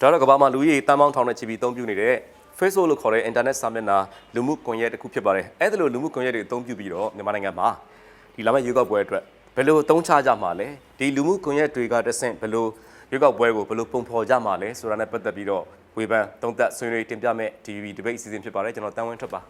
ဒါတော့ကမ္ဘာမှာလူကြီးတန်ပေါင်းထောင်နဲ့ချီပြီးအသုံးပြုနေတဲ့ Facebook လို့ခေါ်တဲ့ internet စာမျက်နှာလူမှုကွန်ရက်တစ်ခုဖြစ်ပါတယ်အဲ့ဒါလိုလူမှုကွန်ရက်တွေအသုံးပြုပြီးတော့မြန်မာနိုင်ငံမှာဒီလာမယ့်ရွေးကောက်ပွဲအတွက်ဘယ်လိုအသုံးချကြမှာလဲဒီလူမှုကွန်ရက်တွေကတဆင့်ဘယ်လိုရွေးကောက်ပွဲကိုဘယ်လိုပုံဖော်ကြမှာလဲဆိုတာနဲ့ပတ်သက်ပြီးတော့ဝေဖန်သုံးသပ်ဆွေးနွေးတင်ပြမဲ့ TV debate အစီအစဉ်ဖြစ်ပါတယ်ကျွန်တော်တန်ဝင်းထွက်ပါ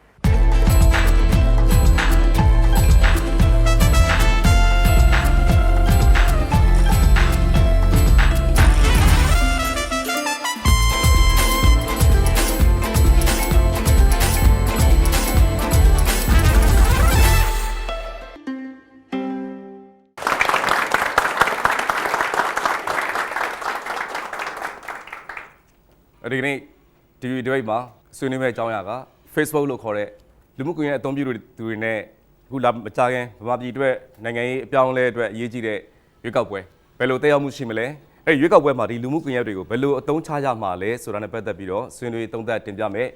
TV debate မှာဆွေးနွေးမယ့်အကြောင်းအရာက Facebook လို့ခေါ်တဲ့လူမှုကွန်ရက်အသုံးပြုသူတွေနဲ့အခုလာမကြခင်ဗမာပြည်အတွက်နိုင်ငံရေးအပြောင်းအလဲအတွက်အရေးကြီးတဲ့ရွေးကောက်ပွဲဘယ်လိုတက်ရောက်မှုရှိမလဲအဲ့ဒီရွေးကောက်ပွဲမှာဒီလူမှုကွန်ရက်တွေကိုဘယ်လိုအသုံးချကြမှာလဲဆိုတာနဲ့ပတ်သက်ပြီးတော့ဆွေးနွေးသုံးသပ်တင်ပြမယ်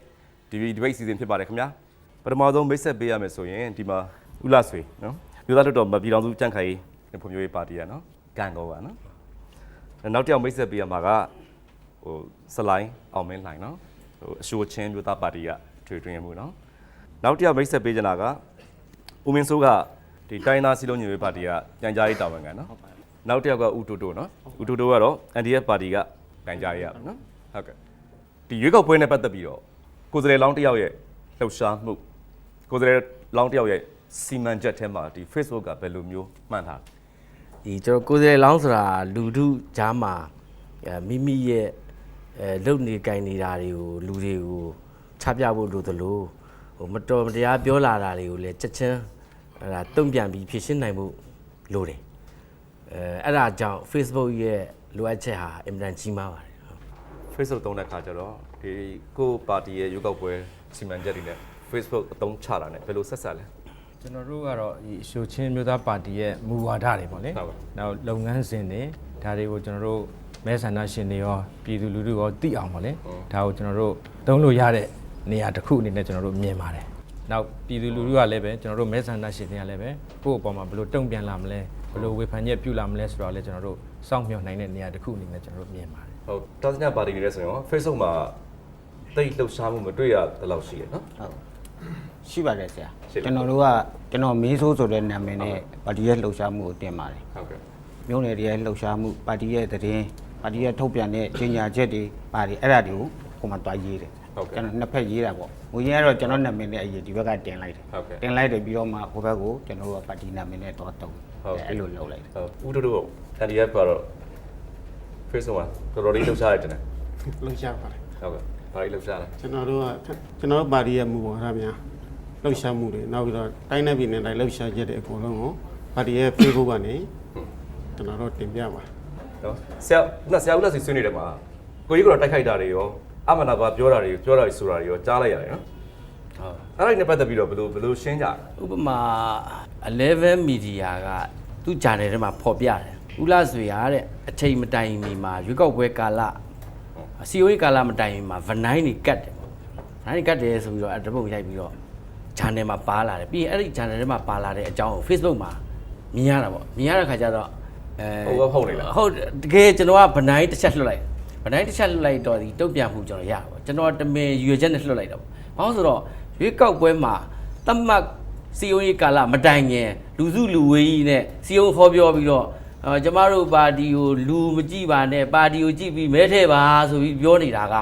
TV debate season ဖြစ်ပါတယ်ခင်ဗျာပထမဆုံးမိတ်ဆက်ပေးရမယ်ဆိုရင်ဒီမှာဦးလာဆွေနော်လူသားလွတ်တော်မပြည်တော်စုကြန့်ခိုင်ရေးဖွံ့ဖြိုးရေးပါတီကနော်ကန်ကောပါနော်နောက်တစ်ယောက်မိတ်ဆက်ပေးရမှာကဟိုစလိုင်းအောင်မင်းလှိုင်နော် ဟိုအရှိုချင်းမြို့သားပါတီကထွေတွင်ရမှုနော်နောက်တစ်ယောက်မိတ်ဆက်ပေးကြတာကဦးမင်းစိုးကဒီတိုင်းသားစီလုံးညီရေးပါတီကပြန်ကြားရေးတာဝန်ခံနော်နောက်တစ်ယောက်ကဦးတိုတိုနော်ဦးတိုတိုကတော့ NDF ပါတီကပြန်ကြားရေးရနော်ဟုတ်ကဲ့ဒီရွေးကောက်ပွဲနဲ့ပတ်သက်ပြီးတော့ကိုယ်စားလှယ်လောင်းတစ်ယောက်ရဲ့လှုပ်ရှားမှုကိုယ်စားလှယ်လောင်းတစ်ယောက်ရဲ့စီမံချက်ထဲမှာဒီ Facebook ကဘယ်လိုမျိုးမှန်ထားလဲဒီကျွန်တော်ကိုယ်စားလှယ်လောင်းဆိုတာလူထုကြားမှာအဲမိမိရဲ့ အဲလုပ်နေကြင်နေတာတွေကိုလူတွေကိုချပြဖို့လိုသလိုဟိုမတော်မတရားပြောလာတာတွေကိုလည်းချက်ချင်းအဲဒါတုံ့ပြန်ပြီးဖြေရှင်းနိုင်ဖို့လိုတယ်အဲအဲ့ဒါကြောင့် Facebook ရဲ့လိုအပ်ချက်ဟာအင်မတန်ကြီးမားပါတယ်ဟုတ် Facebook သုံးတဲ့ခါကျတော့ဒီကိုယ့်ပါတီရဲ့ရွေးကောက်ပွဲစီမံချက်တွေနဲ့ Facebook အသုံးချတာနဲ့ဘယ်လိုဆက်ဆက်လဲကျွန်တော်တို့ကတော့ဒီအရှိုချင်းမျိုးသားပါတီရဲ့မူဝါဒတွေပေါ့လေဟုတ်ကဲ့နောက်လုပ်ငန်းစဉ်တွေဒါတွေကိုကျွန်တော်တို့ မဲဆန္ဒရှင်တွေရောပြည်သူလူထုရောသိအောင်ပေါ့လေဒါကိုကျွန်တော်တို့သုံးလို့ရတဲ့နေရာတစ်ခုအနေနဲ့ကျွန်တော်တို့မြင်ပါတယ်နောက်ပြည်သူလူထုကလည်းပဲကျွန်တော်တို့မဲဆန္ဒရှင်တွေကလည်းပဲကိုယ့်အပေါ်မှာဘယ်လိုတုံ့ပြန်လာမလဲဘယ်လိုဝေဖန်ချက်ပြုလာမလဲဆိုတော့လည်းကျွန်တော်တို့စောင့်မျှော်နိုင်တဲ့နေရာတစ်ခုအနေနဲ့ကျွန်တော်တို့မြင်ပါတယ်ဟုတ်တာစညပါတီတွေလည်းဆိုရင်ရော Facebook မှာတိတ်လှုပ်ရှားမှုမတွေ့ရတဲ့လောက်ရှိရနော်ဟုတ်ရှိပါတယ်ဆရာရှိတယ်ကျွန်တော်တို့ကကျွန်တော်မင်းဆိုးဆိုတဲ့နာမည်နဲ့ပါတီရဲ့လှုပ်ရှားမှုကိုတင်ပါတယ်ဟုတ်ကဲ့မျိုးနယ်တွေရဲ့လှုပ်ရှားမှုပါတီရဲ့သတင်း ပါတီရဲ့ထုတ်ပြန်တဲ့ကြေညာချက်တွေပါတယ်အဲ့ဒါတွေကိုဟိုမှာတွားရေးတယ်ဟုတ်ကဲ့ကျွန်တော်နှစ်ဖက်ရေးတာပေါ့ငွေရင်းကတော့ကျွန်တော်နာမည်နဲ့အရင်ဒီဘက်ကတင်လိုက်တယ်ဟုတ်ကဲ့တင်လိုက်တယ်ပြီးတော့မှဟိုဘက်ကိုကျွန်တော်တို့ကပါတီနာမည်နဲ့တော့တုံးဟုတ်ကဲ့အဲ့လိုလုပ်လိုက်တယ်ဟုတ်ဦးတို့တို့ NDF ကတော့ Facebook မှာတော်တော်လေးလှုပ်ရှားရတယ်တဲ့လှုပ်ရှားပါတယ်ဟုတ်ကဲ့ဘာလို့လှုပ်ရှားလဲကျွန်တော်တို့ကကျွန်တော်တို့ပါတီရဲ့မူဝါဒများလှုပ်ရှားမှုတွေနောက်ပြီးတော့တိုင်းနယ်ပြည်နယ်တိုင်းလှုပ်ရှားချက်တွေအကုန်လုံးကိုပါတီရဲ့ Facebook ကနေကျွန်တော်တို့တင်ပြပါ နော်ဆရာကဆရာဦးလက်စီဆွေးနေတယ်မှာကိုကြီးကတော့တိုက်ခိုက်တာတွေရောအမနာပါပြောတာတွေပြောတာတွေဆိုတာတွေရောကြားလိုက်ရတယ်နော်ဟုတ်အဲ့ဒါနဲ့ပတ်သက်ပြီးတော့ဘယ်လိုဘယ်လိုရှင်းကြလဲဥပမာ11 media ကသူ့ channel ထဲမှာဖော်ပြတယ်ဦးလာဆွေရတဲ့အချိန်မတိုင်မီမှာရွေးကောက်ပွဲကာလစီယိုရေးကာလမတိုင်မီမှာဗနိုင်းတွေကတ်တယ်ပေါ့ဗနိုင်းတွေကတ်တယ်ဆိုပြီးတော့အဲ့တပုတ်ရိုက်ပြီးတော့ channel မှာပါလာတယ်ပြီးရင်အဲ့ဒီ channel ထဲမှာပါလာတဲ့အကြောင်းကို Facebook မှာမြင်ရတာပေါ့မြင်ရတဲ့ခါကျတော့အဲ ဟုတ်ကဲ့ဟုတ်နေလားဟုတ်တကယ်ကျွန်တော်ကဗနိုင်းတစ်ချက်လွှတ်လိုက်ဗနိုင်းတစ်ချက်လွှတ်လိုက်တော့ဒီတုတ်ပြန်မှုကျွန်တော်ရတာပေါ့ကျွန်တော်တမင်ရွေချက်နဲ့လွှတ်လိုက်တာပေါ့ဘာလို့ဆိုတော့ရွေးကောက်ပွဲမှာတတ်မှတ်စီယုံရေးကာလမတိုင်ခင်လူစုလူဝေးကြီးနဲ့စီယုံခေါ်ပြောပြီးတော့အော်ကျမတို့ပါတီကိုလူမကြည့်ပါနဲ့ပါတီကိုကြည့်ပြီးမဲထဲပါဆိုပြီးပြောနေတာက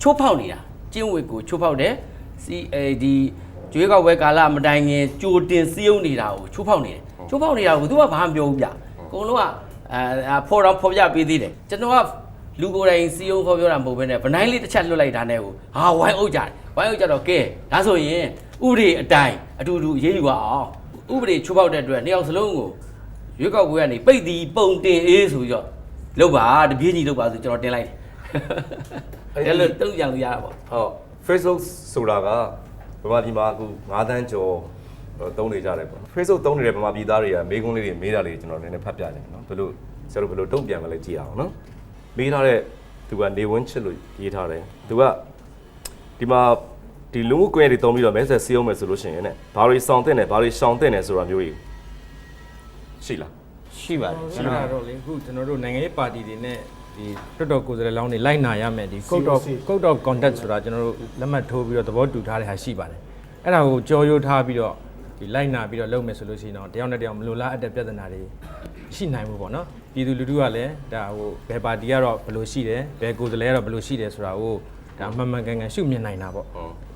ချိုးဖောက်နေတာကျင့်ဝတ်ကိုချိုးဖောက်တယ်စီအဲဒီကျွေးကောက်ပွဲကာလမတိုင်ခင်ကြိုတင်စီယုံနေတာကိုချိုးဖောက်နေတယ်ချိုးဖောက်နေတာကိုသူကဘာမှမပြောဘူးဗျအ ကုန်လုံးကအဲဖော်တော့ဖော်ပြပေးသေးတယ်ကျွန်တော်ကလူကိုယ်တိုင်စီယုံဖော်ပြောတာမဟုတ်ဘဲနဲ့ဗနိုင်းလေးတစ်ချက်လွတ်လိုက်တာနဲ့ကိုဟာဝိုင်းအုပ်ကြတယ်ဝိုင်းအုပ်ကြတော့ကဲဒါဆိုရင်ဥပဒေအတိုင်းအတူတူရေးယူပါအောင်ဥပဒေချိုးဖောက်တဲ့အတွက်နှစ်ယောက်စလုံးကိုရွေးကောက်ပွဲကနေပိတ်တီပုံတင်အေးဆိုပြီးတော့လောက်ပါတပြေးကြီးလောက်ပါဆိုကျွန်တော်တင်လိုက်တယ်အဲ့လိုတုံ့ပြန်လို့ရတာပေါ့ဟုတ် Facebook ဆိုတာကဗမာပြည်မှာအခု9တန်းကျော် သုံးနေကြတယ်ပေါ့ Facebook သုံးနေတဲ့ဗမာပြည်သားတွေကမေးခွန်းလေးတွေမေးတာလေးကျွန်တော်နည်းနည်းဖတ်ပြတယ်နော်ဘယ်လိုဆရာတို့ဘယ်လိုတုံ့ပြန်မလဲကြည့်အောင်နော်မေးထားတဲ့သူကနေဝင်းချစ်လို့ရေးထားတယ်သူကဒီမှာဒီလူမှုကွန်ရက်တွေသုံးပြီးတော့မဲဆက်စီးအောင်မယ်ဆိုလို့ရှိရင်ねဘာတွေစောင့်တဲ့နဲ့ဘာတွေရှောင်တဲ့နဲ့ဆိုတာမျိုးကြီးရှိလားရှိပါတယ်ရှိတာတော့လေအခုကျွန်တော်တို့နိုင်ငံရေးပါတီတွေနဲ့ဒီတော်တော်ကိုယ်စားလှယ်လောင်းတွေလိုက်နာရမယ်ဒီ code of code of conduct ဆိုတာကျွန်တော်တို့လက်မှတ်ထိုးပြီးတော့သဘောတူထားတဲ့ဟာရှိပါတယ်အဲ့ဒါကိုကြော်ရိုးထားပြီးတော့ ဒီလိုက်နာပြီးတော့လုပ်မယ်ဆိုလို့ရှိရင်တော့တယောက်နဲ့တယောက်မလိုလားအပ်တဲ့ပြဿနာတွေရှိနိုင်မှုပေါ့နော်ပြည်သူလူထုကလည်းဒါဟိုဘယ်ပါတီကတော့ဘယ်လိုရှိတယ်ဘယ်ကိုယ်စားလှယ်ကတော့ဘယ်လိုရှိတယ်ဆိုတာကိုဒါအမှန်မှန်ကန်ကန်ရှုမြင်နိုင်တာပေါ့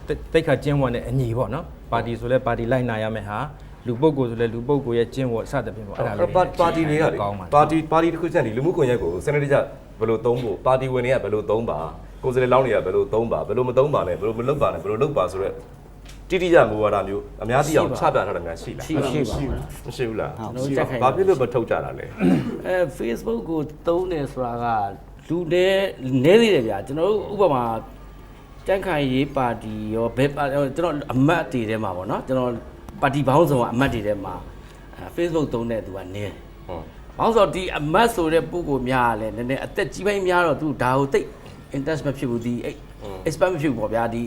တိတ်တိတ်ခါကျင်းဝတ်နဲ့အညီပေါ့နော်ပါတီဆိုလဲပါတီလိုက်နာရမယ်ဟာလူပုဂ္ဂိုလ်ဆိုလဲလူပုဂ္ဂိုလ်ရဲ့ကျင်းဝတ်စသဖြင့်ပေါ့အဲ့ဒါလေးပါပါတီတွေကလေကောင်းပါပါတီပါတီတစ်ခုချင်းဒီလူမှုကွန်ရက်ကိုစနစ်တကျဘယ်လိုသုံးဖို့ပါတီဝင်တွေကဘယ်လိုသုံးပါကိုယ်စားလှယ်လောင်းတွေကဘယ်လိုသုံးပါဘယ်လိုမသုံးပါနဲ့ဘယ်လိုမလုပ်ပါနဲ့ဘယ်လိုလုပ်ပါဆိုတော့ တိတိကျမူဝါဒမျိုးအများကြီးအောင်ချပြထားတာများရှိလားရှိပါရှိပါဘူးမရှိဘူးလားကျွန်တော်တို့ကြက်ခိုင်ဘာဖြစ်လို့မထုတ်ကြတာလဲအဲ Facebook ကိုသုံးတယ်ဆိုတာကလူတွေနဲသေးတယ်ဗျာကျွန်တော်တို့ဥပမာတန့်ခိုင်ရေးပါတီရောဘယ်ပါကျွန်တော်အမတ်တွေထဲမှာပေါ့နော်ကျွန်တော်ပါတီဘောင်းဆောင်ကအမတ်တွေထဲမှာအဲ Facebook သုံးတဲ့သူကနဲတယ်ဟုတ်။ဘာလို့ဆိုတော့ဒီအမတ်ဆိုတဲ့ပုဂ္ဂိုလ်များကလည်းနည်းနည်းအသက်ကြီးပိုင်းများတော့သူဒါကိုတိတ် interest မဖြစ်ဘူးဒီအဲ့ expert မဖြစ်ဘူးပေါ့ဗျာဒီ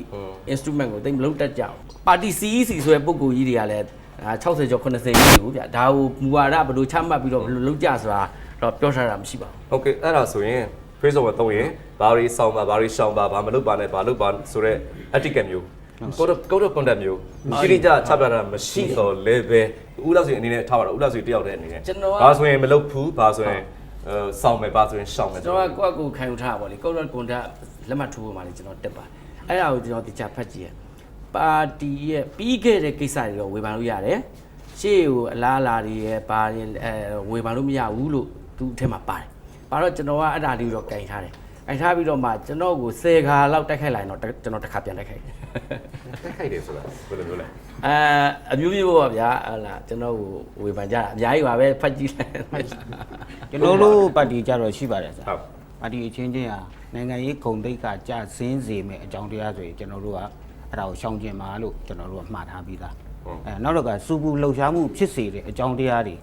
instrument ကိုတိတ်မလုံးတတ်ကြဘူး။ပါတီ CEC ဆိုတဲ့ပုဂ္ဂိုလ်ကြီးတွေကလည်းအာ60ကျော်80ကြီးဘူးဗျာဒါကိုမူဝါဒဘယ်လိုချမှတ်ပြီးတော့ဘယ်လိုလုပ်ကြဆိုတာတော့ပြောထားတာမရှိပါဘူးဟုတ်ကဲ့အဲ့ဒါဆိုရင် Facebook မှာသုံးရင်ဘာတွေစောင်းပါဘာတွေရှောင်းပါဘာမလုပ်ပါနဲ့ဘာလုပ်ပါဆိုတော့ etiquette မျိုး code of code of conduct မျိုးရှိလိကြချပြတာမရှိတော့လဲပဲဦးလောက်စီအနေနဲ့ထားပါတော့ဦးလောက်စီတယောက်တည်းအနေနဲ့ကျွန်တော်ကဘာဆိုရင်မလုပ်ဘူးဘာဆိုရင်အဲ စောင်းမယ်ဘာဆိုရင်ရှောင်းမယ်ကျွန်တော်ကကိုယ့်အကူခံယူထားတာပေါ့လေကိုယ့်ကွန်တက်လက်မှတ်ထိုးပေါ်မှာလေကျွန်တော်တက်ပါတယ်အဲ့ဒါကိုကျွန်တော်တရားဖတ်ကြည့်ရပါတီရဲ့ပြီးခဲ့တဲ့ကိစ္စတွေတော့ဝေဖန်လို့ရတယ်ရှေ့ကိုအလားအလာတွေရဲ့ဘာတွေအဲဝေဖန်လို့မရဘူးလို့သူအထက်မှာပါတယ်ပါတော့ကျွန်တော်ကအဲ့ဒါလေးကိုတော့ကင်ထားတယ်ကင်ထားပြီးတော့မှကျွန်တော်ကို10ခါလောက်တိုက်ခိုက်လိုက်တော့ကျွန်တော်တစ်ခါပြန်တိုက်ခိုက်တယ် တက်ခိုက်တယ်ဆိုတာဘယ်လိုမျိုးလဲအဲအမျိုးမျိုးပါဗျာဟလာကျွန်တော်ကိုဝေဖန်ကြတာအများကြီးပါပဲဖတ်ကြည့်လိုက်ကျွန်တော်တို့ပါတီကြတော့ရှိပါတယ်ဆရာဟုတ်ပါတီအချင်းချင်းဟာနိုင်ငံရေးဂုဏ်သိက္ခာကျဆင်းစေမယ့်အကြောင်းတရားဆိုရင်ကျွန်တော်တို့ကအဲ့ဒါကိုရှောင်ကျင်ပါလို့ကျွန်တော်တို့ကမှားထားပြီးသားအဲနောက်တော့ကစူပူလှုပ်ရှားမှုဖြစ်စေတဲ့အကြောင်းတရားတွေ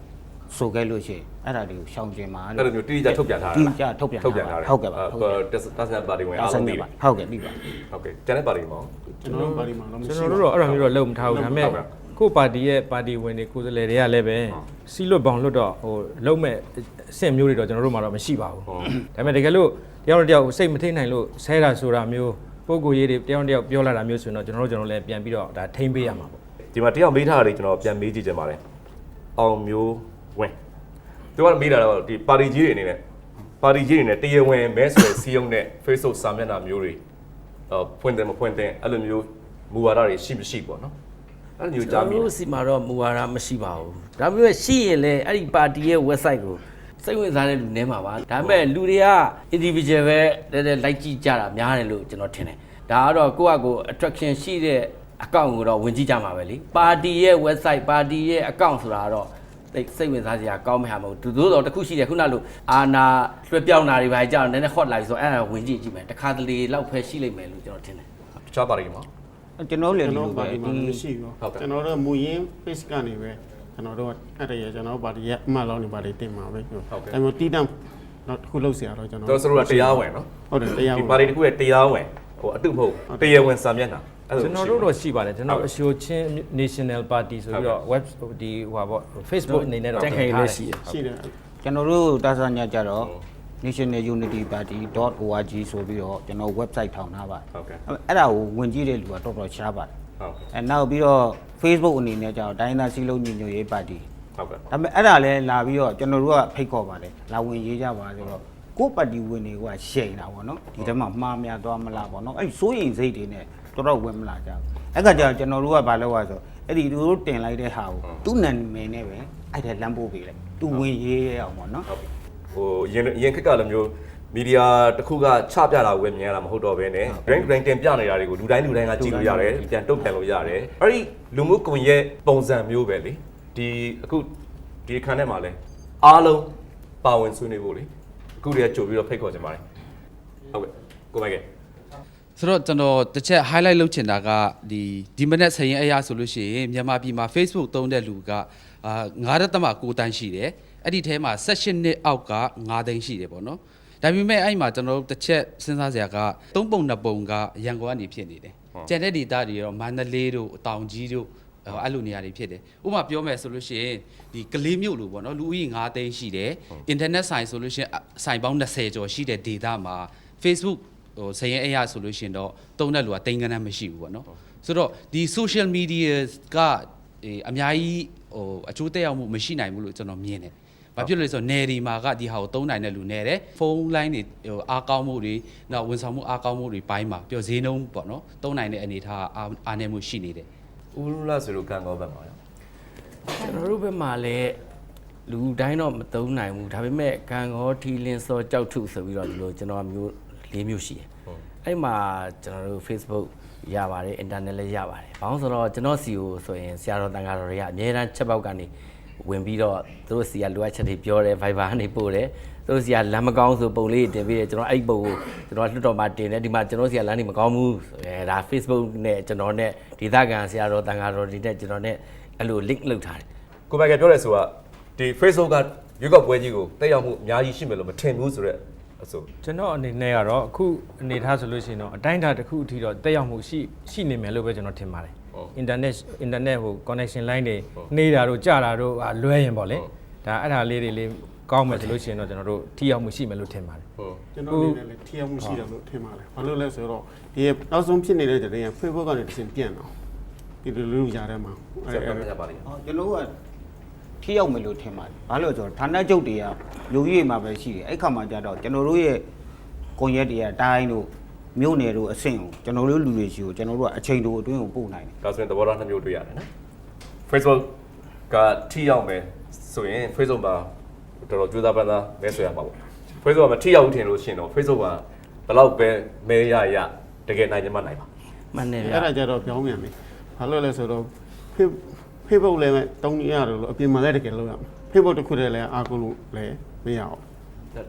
ဆိုခဲ့လို့ရှိရင်အဲ့ဒါတွေကိုရှောင်ကျင်ပါအဲ့လို့လိုမျိုးတိတိကျထုတ်ပြန်ထားတာတိကျထုတ်ပြန်ထားထုတ်ပြန်ထားတယ်ဟုတ်ကဲ့ပါဟုတ်ကဲ့တက်ဆန်ပါတီဝင်အားလုံးသိတယ်ဟုတ်ကဲ့ပြီပါဟုတ်ကဲ့တန်တဲ့ပါတီမောကျွန်တော်တို့ပါတီမှာတော့မရှိကျွန်တော်တို့တော့အဲ့လိုမျိုးတော့လုပ်မထားဘူးဒါပေမဲ့ဟုတ်ကဲ့ကိုယ့်ပါတီရဲ့ပါတီဝင်တွေကိုယ်စားလှယ်တွေကလည်းပဲစီလွတ်ပေါင်လွတ်တော့ဟိုလုံးမဲ့အဆင့်မျိုးတွေတော့ကျွန်တော်တို့မှာတော့မရှိပါဘူးဒါပေမဲ့တကယ်လို့တယောက်နဲ့တယောက်စိတ်မထိန်နိုင်လို့ဆဲတာဆိုတာမျိုးပုံကိုယ်ရေးတွေတယောက်နဲ့တယောက်ပြောလာတာမျိုးဆိုရင်တော့ကျွန်တော်တို့ကျွန်တော်လည်းပြန်ပြီးတော့ဒါထိမ့်ပေးရမှာပေါ့ဒီမှာတယောက်မေးထားတာလေးကျွန်တော်ပြန်မေးကြည့်ချင်ပါတယ်အောင်မျိုး ဝင်သူကမေးတာတော့ဒီပါတီကြီးတွေအနေနဲ့ပါတီကြီးတွေနဲ့တရားဝင်မဲဆွယ်စီးရုံးတဲ့ Facebook စာမျက်နှာမျိုးတွေအော်ဖွင့်တယ်မဖွင့်တဲ့အဲ့လိုမျိုးမူဝါဒတွေရှိမရှိပေါ့နော်အဲ့လိုမျိုးကျွကြားန်မိတော်တယ်တို့စီမှာတော့မူဝါဒမရှိပါဘူးဒါပေမဲ့ရှိရင်လည်းအဲ့ဒီပါတီရဲ့ website ကိုစိတ်ဝင်စားတဲ့လူနည်းမှာပါဒါပေမဲ့လူတွေက individual ပဲတဲတဲလိုက်ကြည့်ကြတာများတယ်လို့ကျွန်တော်ထင်တယ်ဒါကတော့ကိုယ့်အကို attraction ရှိတဲ့အကောင့်ကိုတော့ဝင်ကြည့်ကြမှာပဲလေပါတီရဲ့ website ပါတီရဲ့အကောင့်ဆိုတာတော့ သိစိတ်ဝင်စားစရာကောင်းမဲ့ဟာမဟုတ်ဘူးသူတို့တော့တစ်ခုရှိတယ်ခုနလိုအာနာလွှဲပြောင်းတာတွေပါကြောက်နည်းနည်း hot လိုက်ဆိုအဲ့ဒါဝင်ကြည့်ကြည့်မယ်တခါတလေလောက်ဖဲရှိလိမ့်မယ်လို့ကျွန်တော်ထင်တယ် တခြားပါတီမှာ ကျွန်တော်တို့လည်း ကျွန် ဒီ တော် လို ပါ ပဲ တီမှာ ဒီ မရှိဘူး ဟုတ်ကဲ့ ကျွန်တော်တို့မူရင်း page ကနေပဲကျွန်တော်တို့အဲ့ဒါရကျွန်တော်ပါတီရဲ့အမှတ်လောင်းနေပါတီတင်မှာပဲဟုတ်အဲ့မျိုးတီးတန့်တော့တစ်ခုလောက်เสียတော့ကျွန်တော် တော့ဆိုတော့တရားဝင်နော် ဟုတ်တယ်တရား ဒီ ဝင် ပါတီတစ်ခုရဲ့တရားဝင်ဟိုအတုမဟုတ်တရားဝင်စာမျက်နှာအဲ့လို ကျွန်တော်တို့တော့ရှိပါတယ်ကျွန်တော်အရှိုချင်း National Party ဆိုပြီးတော့ web ဒီဟိုပါပေါ့ Facebook အနေနဲ့တော့တက်ခိုင်လို့ရှိတယ်ရှိတယ်ကျွန်တော်တို့တာဆာညာကြတော့ nationalunityparty.org ဆိုပြီးတော့ကျွန်တော် website ထောင်ထားပါဟုတ်ကဲ့အဲ့ဒါကိုဝင်ကြည့်တဲ့လူကတော်တော်ရှားပါတယ်ဟုတ်အဲနောက်ပြီးတော့ Facebook အနေနဲ့ကျတော့တိုင်းသားစီလုံးညီညွတ်ရေးပါတီဟုတ်ကဲ့ဒါပေမဲ့အဲ့ဒါလည်းလာပြီးတော့ကျွန်တော်တို့ကဖိတ်ခေါ်ပါတယ်လာဝင်ရေးကြပါဆိုတော့ကိုယ့်ပါတီဝင်တွေကရှိန်တာပေါ့နော်ဒီထဲမှာမှားများသွားမလားပေါ့နော်အဲ့ဒီစိုးရင်စိတ်တွေနဲ့ တော်တော်ဝင်မလာကြဘူးအဲ့ကကြာင့်ကျွန်တော်တို့ကဘာလုပ်ရဆိုအဲ့ဒီသူတို့တင်လိုက်တဲ့ဟာကိုသူ့နာမည်နဲ့ပဲအဲ့ဒါလမ်းပို့ပေးလိုက်သူဝင်ရေးရအောင်ပေါ့နော်ဟုတ်ပြီဟိုရင်ရင်ခက်ကလည်းမျိုးမီဒီယာတစ်ခုကချပြတာဝယ်မြင်ရတာမဟုတ်တော့ဘဲနဲ့ rank rank တင်ပြနေတာတွေကိုလူတိုင်းလူတိုင်းကကြည့်လို့ရတယ်ပြန်တုတ်ပြန်လို့ရတယ်အဲ့ဒီလူမှုကွန်ရက်ပုံစံမျိုးပဲလေဒီအခုဒီအခန်းထဲမှာလဲအားလုံးပါဝင်ဆွေးနွေးဖို့လေအခုတည်းကကြိုပြီးတော့ဖိတ်ခေါ်ချင်ပါတယ်ဟုတ်ကဲ့ကိုမိုက်ကဲ ဆိုတော့ကျွန်တော်တစ်ချက် highlight လုပ်ချင်တာကဒီဒီမနေ့ဆရင်အရာဆိုလို့ရှိရင်မြန်မာပြည်မှာ Facebook သုံးတဲ့လူကအာ9.9တန်းရှိတယ်အဲ့ဒီထဲမှာ16နှစ်အောက်က9သိန်းရှိတယ်ပေါ့နော်ဒါပေမဲ့အဲ့မှာကျွန်တော်တို့တစ်ချက်စဉ်းစားစရာက3ပုံ2ပုံကရန်ကုန်ကနေဖြစ်နေတယ်ကျန်တဲ့ဒေသတွေရောမန္တလေးတို့တောင်ကြီးတို့အဲ့အဲ့လိုနေရာတွေဖြစ်တယ်ဥပမာပြောမယ်ဆိုလို့ရှိရင်ဒီကလေးမြို့လိုပေါ့နော်လူဦးရေ9သိန်းရှိတယ်အင်တာနက်ဆိုင်ဆိုလို့ရှိရင်အဆိုင်ပေါင်း20ကျော်ရှိတဲ့ data မှာ Facebook ဟိုဇယင်းအရာဆိုလို့ရှိရင်တော့တုံးတဲ့လူကတိန်ကနန်းမရှိဘူးပေါ့နော်ဆိုတော့ဒီ social media ကအေးအများကြီးဟိုအကျိုးသက်ရောက်မှုမရှိနိုင်ဘူးလို့ကျွန်တော်မြင်တယ်။ဘာဖြစ်လို့လဲဆိုတော့နယ်ဒီမှာကဒီဟာကိုသုံးနိုင်တဲ့လူနယ်တယ်ဖုန်းလိုင်းတွေဟိုအားကောင်းမှုတွေနောက်ဝန်ဆောင်မှုအားကောင်းမှုတွေပိုင်းမှာပြောဈေးနှုန်းပေါ့နော်သုံးနိုင်တဲ့အနေအထားအားအားနည်းမှုရှိနေတယ်ဦးလူလာဆိုလို့ကံကောဘက်မှာရောကျွန်တော်တို့ဘက်မှာလည်းလူတိုင်းတော့မသုံးနိုင်ဘူးဒါပေမဲ့ကံကောထီလင်းစောကြောက်ထုဆိုပြီးတော့ဒီလိုကျွန်တော်မျိုး ၄မျိုးရှိတယ်အဲ့မှာကျွန်တော်တို့ Facebook ရပါတယ် internet လည်းရပါတယ်ဘာလို့ဆိုတော့ကျွန်တော်စီကိုဆိုရင်ဆရာတော်တန်ခါတော်တွေကအများအားချက်ပေါက်ကနေဝင်ပြီးတော့သူတို့စီကလိုအပ်ချက်တွေပြောတယ် Viber ကနေပို့တယ်သူတို့စီကလမ်းမကောင်းဆိုပုံလေးတင်ပြီးတယ်ကျွန်တော်အဲ့ပုံကိုကျွန်တော်လွှတ်တော်မှာတင်တယ်ဒီမှာကျွန်တော်စီကလမ်းနေမကောင်းဘူးအဲဒါ Facebook နဲ့ကျွန်တော်နဲ့ဒေသခံဆရာတော်တန်ခါတော်တွေနဲ့ကျွန်တော်နဲ့အဲ့လို link လုပ်ထားတယ်ကိုမိုက်ကယ်ပြောရဲဆိုတာဒီ Facebook ကရွေးကောက်ပွဲကြီးကိုတက်ရောက်မှုအများကြီးရှိမယ်လို့မထင်ဘူးဆိုတော့ အဆိုကျွန်တော်အနေနဲ့ကတော့အခုအနေထားဆိုလို့ရှိရင်တော့အတိုင်းအတာတစ်ခုအထိတော့တက်ရောက်မှုရှိရှိနေမယ်လို့ပဲကျွန်တော်ထင်ပါတယ်။ internet internet ဟို connection line တွေနေတာတို့ကြာတာတို့အာလွဲရင်ပေါ့လေ။ဒါအဲ့ဒါလေးတွေလေးကောင်းမယ်ဆိုလို့ရှိရင်တော့ကျွန်တော်တို့ထိရောက်မှုရှိမယ်လို့ထင်ပါတယ်ဟုတ်ကျွန်တော်အနေနဲ့လည်းထိရောက်မှုရှိတယ်လို့ထင်ပါတယ်ဘာလို့လဲဆိုတော့ဒီနောက်ဆုံးဖြစ်နေတဲ့တဲ့ရင် Facebook ကနေတစ်ဆင့်ပြန့်တော့ဒီလိုလူကြားထဲမှာဆက်ပြပြပါလိမ့်ဟောကျွန်တော်တို့က ထိရောက်မယ်လို့ထင်ပါတယ်ဘာလို့လဲဆိုတော့ဌာနချုပ်တွေကလူကြီးတွေမှာပဲရှိတယ်အဲ့ခါမှာကြတော့ကျွန်တော်တို့ရဲ့ကွန်ရက်တွေကတိုင်းတို့မြို့နယ်တို့အဆင့်ကိုကျွန်တော်တို့လူတွေရှိကိုကျွန်တော်တို့ကအချိန်တိုအတွင်းကိုပို့နိုင်တယ်ဒါဆိုရင်သဘောထားနှစ်မျိုးတွေ့ရတယ်နော် Facebook ကထိရောက်မယ်ဆိုရင် Facebook မှာတော်တော်ကြိုးစားပန်းစားမဲဆွဲရမှာပေါ့ Facebook ကမထိရောက်ဘူးထင်လို့ရှိရင်တော့ Facebook ကဘယ်တော့ပဲမဲရရတကယ်နိုင်ချင်မှနိုင်ပါမှန်တယ်ဗျအဲ့ဒါကြတော့ပြောင်းပြန်ပြီဘာလို့လဲဆိုတော့ Face- Facebook လည်းတုံးနေရတယ်လို့အပြင်မှာလည်းတကယ်လုပ်ရမယ် Facebook တစ်ခုတည်းလည်းအားကိုးလို့လည်းမရအောင်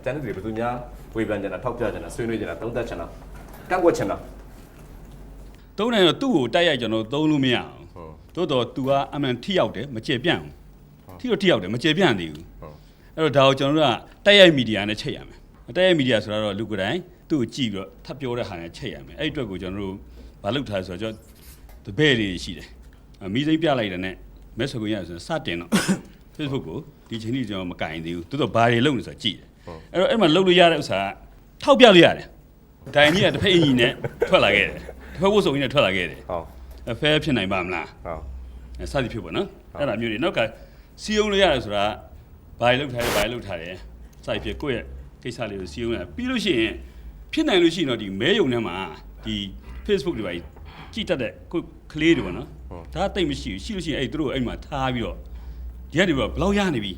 ကျန်တဲ့တွေဘယ်သူများဝေဖန်ကြတာထောက်ပြကြတာဆွေးနွေးကြတာသုံးသပ်ကြတာကန့်ကွက်ချင်တာသုံးတယ်တော့သူ့ကိုတိုက်ရိုက်ကျွန်တော်သုံးလို့မရအောင်တိုးတော့ तू ကအမှန်ထိရောက်တယ်မကျေပြန့်ဘူးထိတော့ထိရောက်တယ်မကျေပြန့်သေးဘူးအဲ့တော့ဒါကိုကျွန်တော်တို့ကတိုက်ရိုက်မီဒီယာနဲ့ချိန်ရမယ်တိုက်ရိုက်မီဒီယာဆိုတာတော့လူကိုယ်တိုင်သူ့ကိုကြည့်ပြီးတော့ထပ်ပြောတဲ့ဟာနဲ့ချိန်ရမယ်အဲ့ဒီအတွက်ကိုကျွန်တော်တို့မလုပ်ထားဆိုတော့ကျွန်တော်တပည့်တွေရှိတယ်မီးစိမ်းပြလိုက်တဲ့နဲ့ မဲဆွေခွင့်ရဆိုစတင်တော့ Facebook ကိုဒီချိန်ထိကျွန်တော်မကင်သေးဘူးတိုးတော့ဘာတွေလုပ်နေဆိုတော့ကြည့်တယ်အဲ့တော့အဲ့မှာလုပ်လို့ရတဲ့ဥစ္စာကထောက်ပြလို့ရတယ်ဒိုင်ကြီးကတစ်ဖက်အင်ကြီးနဲ့ထွက်လာခဲ့တယ်တစ်ဖက်ဝတ်စုံကြီးနဲ့ထွက်လာခဲ့တယ်ဟုတ်အဖဲဖြစ်နိုင်ပါမလားဟုတ်အဲစသည်ဖြစ်ပေါ့နော်အဲ့ဒါမျိုးတွေနောက်ကစီယုံလို့ရတယ်ဆိုတာဘာတွေလောက်ထားတယ်ဘာတွေလောက်ထားတယ်စသည်ဖြစ်ကိုယ့်ရဲ့ကိစ္စလေးကိုစီယုံရပြီးလို့ရှိရင်ဖြစ်နိုင်လို့ရှိရင်တော့ဒီမဲယုံထဲမှာဒီ Facebook တွေပါ ကြည့်တတ်တဲ့ကိုယ့်ကလေးတွေပေါ့နော်ဒါတိတ်မရှိဘူးရှိလို့ရှိရင်အဲ့သူတို့အဲ့မှာထားပြီးတော့ရက်တွေပေါ့ဘလောက်ရနေပြီ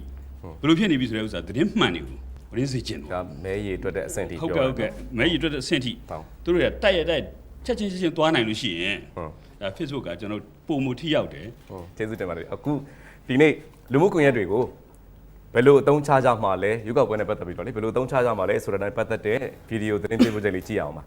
ဘယ်လိုဖြစ်နေပြီဆိုတဲ့ဥစ္စာသတင်းမှန်နေဘူးဘရင်းစေချင်တယ်ကမဲရည်အတွက်တဲ့အဆင့်ထိဟုတ်ပြောကဲ့ဟုတ်ကဲ့မဲရည်အတွက်အဆင့်ထိဟုတ်သူတို့ရတိုက်ရတိုက်ချက်ချင်းချက်ချင်းသွားနိုင်လို့ရှိရင်ဟုတ်ဒါ Facebook ကကျွန်တော်ပုံမထိရောက်တယ်ဟုတ်ကျေးဇူးတင်ပါတယ်အခုဒီနေ့လူမှုကွန်ရက်တွေကိုဘယ်လိုအသုံးချကြမှာလဲရွေးကောက်ပွဲနဲ့ပတ်သက်ပြီးတော့လေဘယ်လိုအသုံးချကြမှာလဲဆိုတာနဲ့ပတ်သက်တဲ့ဗီဒီယိုသတင်းပေးပို့ချက်လေးကြည့်အောင်ပါ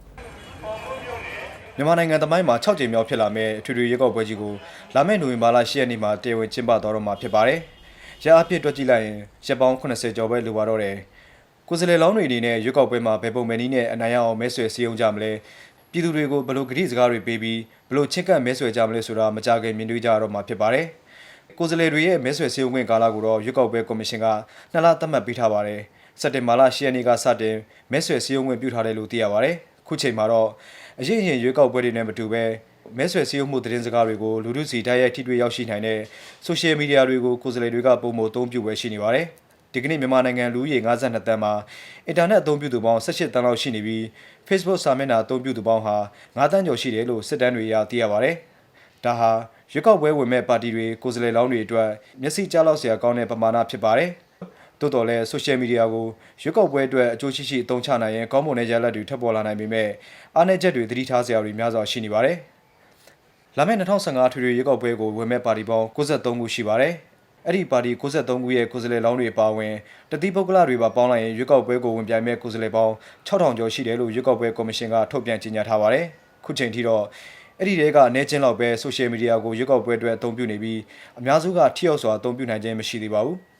မြန်မာနိုင်ငံသမိုင်းမှာ6ကြိမ်မြောက်ဖြစ်လာမယ့်အထွေထွေရွေးကောက်ပွဲကြီးကိုလာမယ့်နိုဝင်ဘာလ10ရက်နေ့မှာတရားဝင်ကျင်းပသွားတော့မှာဖြစ်ပါတယ်။ရအပြည့်တွက်ကြည့်လိုက်ရင်ရက်ပေါင်း80ကျော်ပဲလိုပါတော့တယ်။ကိုယ်စားလှယ်လောင်းတွေအနေနဲ့ရွေးကောက်ပွဲမှာဘယ်ပုံပဲနည်းနဲ့အနိုင်ရအောင်မဲဆွယ်စည်းရုံးကြမလဲ။ပြည်သူတွေကိုဘယ်လိုကတိစကားတွေပေးပြီးဘယ်လိုချစ်ကပ်မဲဆွယ်ကြမလဲဆိုတာမကြခင်မြင်တွေ့ကြရတော့မှာဖြစ်ပါတယ်။ကိုယ်စားလှယ်တွေရဲ့မဲဆွယ်စည်းရုံးခွင့်ကာလကိုတော့ရွေးကောက်ပွဲကော်မရှင်ကနှစ်လသတ်မှတ်ပေးထားပါတယ်။စက်တင်ဘာလ10ရက်နေ့ကစတင်မဲဆွယ်စည်းရုံးခွင့်ပြုထားတယ်လို့သိရပါတယ်။ ခုချိန်မှာတော့အရေးရင်ရွေးကောက်ပွဲတွေနဲ့မတူဘဲမဲဆွယ်စည်းရုံးမှုသတင်းစကားတွေကိုလူထုစီတိုက်ရိုက်ထိတွေ့ရောက်ရှိနိုင်တဲ့ဆိုရှယ်မီဒီယာတွေကိုကိုယ်စားလှယ်တွေကပုံမအသုံးပြုပဲရှိနေပါတယ်။ဒီကနေ့မြန်မာနိုင်ငံလူဦးရေ52တန်းမှာအင်တာနက်အသုံးပြုသူပေါင်း18တန်းလောက်ရှိနေပြီး Facebook စာမျက်နှာအသုံးပြုသူပေါင်းဟာ9တန်းကျော်ရှိတယ်လို့စစ်တမ်းတွေအရသိရပါတယ်။ဒါဟာရွေးကောက်ပွဲဝင်မဲ့ပါတီတွေကိုယ်စားလှယ်လောင်းတွေအတွက်မျက်စိကြားလောက်စရာကောင်းတဲ့ပမာဏဖြစ်ပါတယ်။ တိုးတော်လဲဆိုရှယ်မီဒီယာကိုရွေးကောက်ပွဲအတွက်အကျိုးရှိရှိအသုံးချနိုင်ရင်ကောင်းမွန်တဲ့ရလဒ်တွေထပ်ပေါ်လာနိုင်ပေမဲ့အားနည်းချက်တွေသတိထားစရာတွေများစွာရှိနေပါတယ်။လာမယ့်2015ထွေထွေရွေးကောက်ပွဲကိုဝင်မဲ့ပါတီပေါင်း63ခုရှိပါတယ်။အဲ့ဒီပါတီ63ခုရဲ့ကိုယ်စားလှယ်လောင်းတွေပါဝင်တတိပုဂ္ဂလတွေပါပေါင်းလိုက်ရင်ရွေးကောက်ပွဲကိုဝင်ပြိုင်မဲ့ကိုယ်စားလှယ်ပေါင်း6000ကျော်ရှိတယ်လို့ရွေးကောက်ပွဲကော်မရှင်ကထုတ်ပြန်ကြေညာထားပါတယ်။ခုချိန်ထိတော့အဲ့ဒီတဲကအနေချင်းလောက်ပဲဆိုရှယ်မီဒီယာကိုရွေးကောက်ပွဲအတွက်အသုံးပြုနေပြီးအများစုကထိရောက်စွာအသုံးပြုနိုင်ခြင်းမရှိသေးပါဘူး။